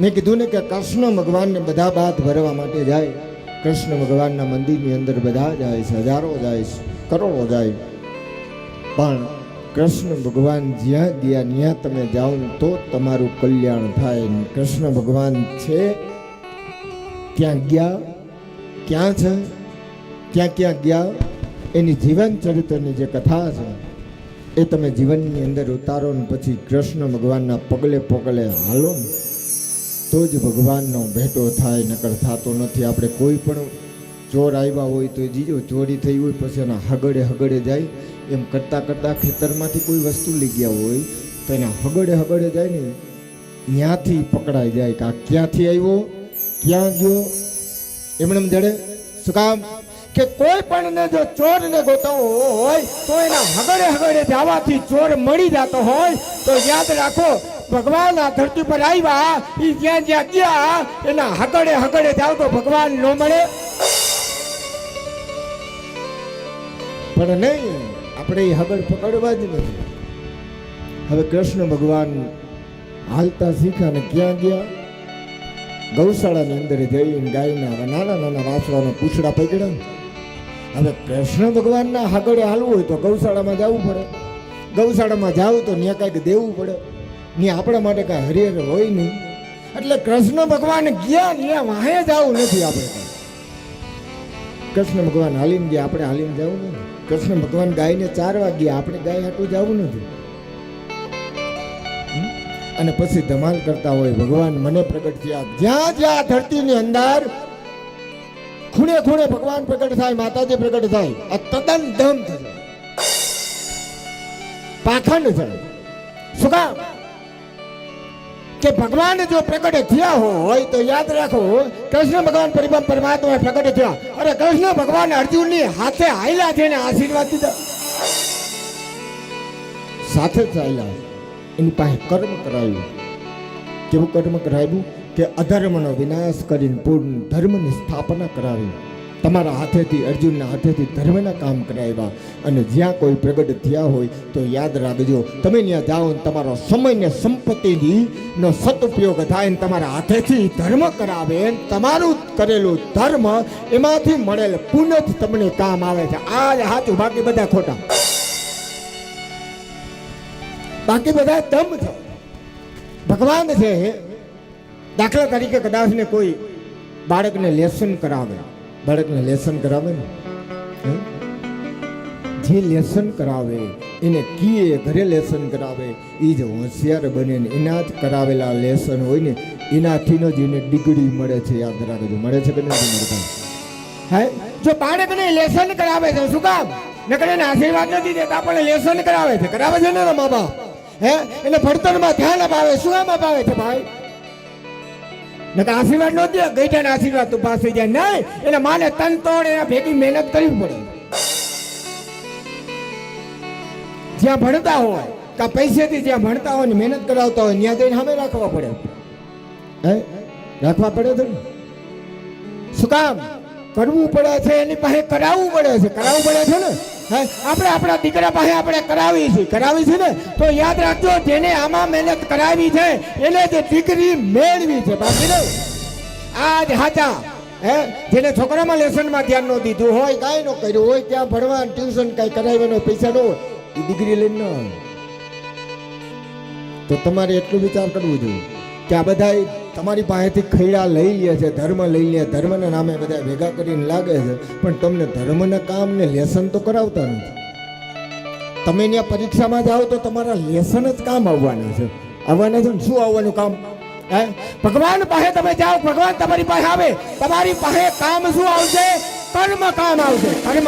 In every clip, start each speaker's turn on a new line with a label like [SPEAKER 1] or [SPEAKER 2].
[SPEAKER 1] મેં કીધું ને કે કૃષ્ણ ભગવાનને બધા બાદ ભરવા માટે જાય. કૃષ્ણ ભગવાનના મંદિરની અંદર બધા જાય છે, હજારો જાય છે, કરોડો જાય. પણ કૃષ્ણ ભગવાન જ્યાં ગયા, ત્યાં તમે જાઓ તો તમારું કલ્યાણ થાય કૃષ્ણ ભગવાન છે. ત્યાં ગયા, ક્યાં છે, ક્યાં ક્યાં ગયા, એની જીવન ચરિત્રની જે કથા છે, એ તમે જીવનની અંદર ઉતારો ને પછી કૃષ્ણ ભગવાનના પગલે પગલે હાલો ને. તો જ ભગવાનનો ભેટો થાય, નકર થતો નથી. આપણે કોઈ પણ ચોર આવ્યા હોય તો જીજો ચોરી થઈ હોય, પછી એના હગડે હગડે જાય. એમ કરતાં કરતાં ખેતરમાંથી કોઈ વસ્તુ લઈ ગયા હોય, તો એના હગડે હગડે જાય ને ત્યાંથી પકડાઈ જાય કે આ ક્યાંથી આવ્યો, ક્યાં ગયો? એમણે એમ જડે શું કામ? કે કોઈ પણ ને જો ચોર ને ગોતવો હોય, તો એના હગડે હગડે જવાથી ચોર મળી જતો હોય, તો યાદ રાખો ભગવાન આ ધરતી પર આવ્યા એ જ્યાં જ્યાં ગયા, એના હગડે હગડે જાવ તો ભગવાન ન મળે. પણ નહીં, આપણે એ હગડ પકડવા જ નથી. હવે કૃષ્ણ ભગવાન હાલતા શીખ્યા ને ક્યાં ગયા? ગૌશાળાની અંદર જઈને ગાયના નાના નાના વાસવાનો પૂછડા પકડ્યા. હવે કૃષ્ણ ભગવાનના આગળ હાલવું હોય તો ગૌશાળામાં જવું પડે. ગૌશાળામાં જાવ તો ત્યાં કાંઈક દેવું પડે. ત્યાં આપણા માટે કાંઈ હરિહર હોય નહીં. એટલે કૃષ્ણ ભગવાન ગયા ને વાહે જવું નથી આપણે કૃષ્ણ ભગવાન હાલીને ગયા, આપણે હાલીને જવું નથી. કૃષ્ણ ભગવાન ગાયને ચારવા ગયા આપણે ગાય હાટું જવું નથી. અને પછી ધમાલ કરતા હોય, ભગવાન મને પ્રગટ થયા. જ્યાં જ્યાં ધરતીની અંદર ખૂણે ખૂણે ભગવાન પ્રગટ થાય, માતાજી પ્રગટ થાય, આ તદ્દન દમ થશે. પાખંડ છે. શું કામ? કે ભગવાન જો પ્રગટ થયા હોય તો યાદ રાખો, કૃષ્ણ ભગવાન પરિબમ પરમાત્મા પ્રગટ થયા. અરે કૃષ્ણ ભગવાન અર્જુનની હાથે હાયલા છે ને આશીર્વાદ દીધા. સાથે જ ચાલ્યા એની પાસે કર્મ કરાવ્યું કેવું કર્મ કરાવ્યું કે અધર્મનો વિનાશ કરીને પૂર્ણ ધર્મની સ્થાપના કરાવી. તમારા હાથેથી, અર્જુનના હાથેથી ધર્મના કામ કરાવ્યા અને જ્યાં કોઈ પ્રગટ થયા હોય તો યાદ રાખજો, તમે ત્યાં જાઓ ને તમારો સમય ને સંપત્તિની સદુપયોગ થાય ને તમારા હાથેથી ધર્મ કરાવે તમારું કરેલું ધર્મ એમાંથી મળેલ પુનઃ તમને કામ આવે છે. આ જ સાચું બાકી બધા ખોટા. બાકી બધા દમ છે. ભગવાન છે. દાખલા તરીકે કદાચ ને કોઈ બાળકને લેસન કરાવે. બાળકને લેસન કરાવે ને? જે લેસન કરાવે, એને કીએ ઘરે લેસન કરાવે એ જ હોશિયાર બને ને એના જ કરાવેલા લેસન હોય ને એનાથી જ એને ડિગ્રી મળે છે, યાદ રાખજો. મળે છે કે નથી મળતા? હે? જો બાળકને લેસન કરાવે છે, શું કામ? નકર એને આશીર્વાદ નથી દેતા, પણ લેસન કરાવે છે. કરાવે છે ને મા બાપ? હે? એને ભણતરમાં ધ્યાન અપાવે, શું કામ અપાવે છે ભાઈ? નકર આશીર્વાદ નો દે, ગઈઠાના આશીર્વાદ તું પાસે જાય. નહીં એને માને તન તોડ એના ભેગી મહેનત કરવી પડે. જ્યાં ભણતા હોય કાં પૈસેથી જ્યાં ભણતા હોય ને મહેનત કરાવતા હોય, ત્યાં જઈને સામે રાખવા પડે. હે? રાખવા પડે તો શું કામ? કરવું પડે છે, એની પાસે કરાવવું પડે છે. કરાવવું પડે છે ને? આપણે આપણા દીકરા પાસે આપણે કરાવી છે કરાવી છે ને? તો યાદ રાખજો, જેને આમાં મહેનત કરાવી છે, એને જે દીકરી મેળવી છે, બાકી નહીં. આ હાચા. હે? જેને છોકરામાં લેસનમાં ધ્યાન ન દીધું હોય, કાંઈ ન કર્યું હોય, ત્યાં ભણવા ટ્યુશન કાંઈ કરાવવાનો પૈસા ન હોય, એ દીકરી લઈને ન આવે. તો તમારે એટલું વિચાર કરવું જોઈએ કે આ બધા તમારી પાસેથી ખૈડા લઈ લે છે, ધર્મ લઈ લે, ધર્મના નામે બધા ભેગા કરીને લાગે છે, પણ તમને ધર્મના કામ ને લેસન તો કરાવતા નથી. તમે ત્યાં પરીક્ષામાં જાઓ તો તમારા લેસન જ કામ આવવાના છે. આવવાના છે શું આવવાનું કામ? હે? ભગવાન પાસે તમે જાઓ, ભગવાન તમારી પાસે આવે. તમારી પાસે કામ શું આવશે? કર્મ કામ આવશે. કર્મ.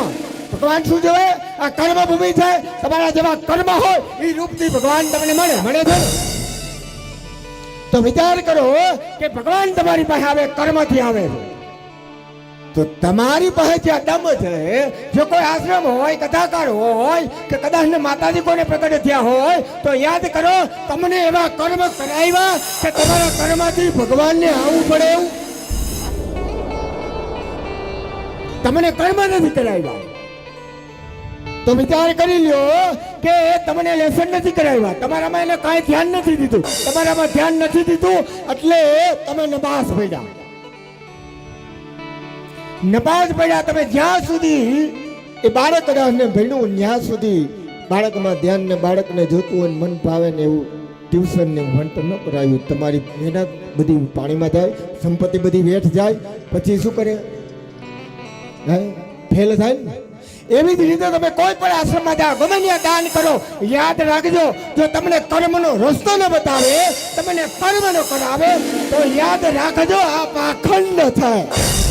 [SPEAKER 1] ભગવાન શું જોવે? આ કર્મ ભૂમિ છે. તમારા જેવા કર્મ હોય એ રૂપથી ભગવાન તમને મળે. મળે છે? તો વિચાર કરો કે ભગવાન તમારી પાસે આવે કર્મથી આવે છે તો તમારી પાસે જ્યાં દમ છે જો કોઈ આશ્રમ હોય કથાકાર હોય કે કદાચ ને માતાજી કોને પ્રગટ થયા હોય તો યાદ કરો તમને એવા કર્મ કરાવ્યા કે તમારા કર્મથી ભગવાનને આવવું પડે એવું તમને કર્મ નથી કરાવ્યા તો વિચાર કરી લ્યો કે તમને લેસન નથી કરાવ્યા. તમારામાં એને કાંઈ ધ્યાન નથી દીધું. તમારામાં ધ્યાન નથી દીધું, એટલે તમે નપાસ પડ્યા. નપાસ પડ્યા તમે જ્યાં સુધી એ બાળક ને ભણ્યું, ત્યાં સુધી બાળકમાં ધ્યાન ને બાળકને જોતું હોય મન ભાવે ને એવું ટ્યુશન ને ભણતર ન કરાવ્યું. તમારી મહેનત બધી પાણીમાં જાય, સંપત્તિ બધી વેઠ જાય, પછી શું કરે? ફેલ થાય ને? એવી જ રીતે તમે કોઈ પણ આશ્રમમાં જાઓ, ગમે ત્યાં દાન કરો, યાદ રાખજો, જો તમને કર્મનો રસ્તો ન બતાવે, તમને કર્મ ન કરાવે, તો યાદ રાખજો આ પાખંડ થાય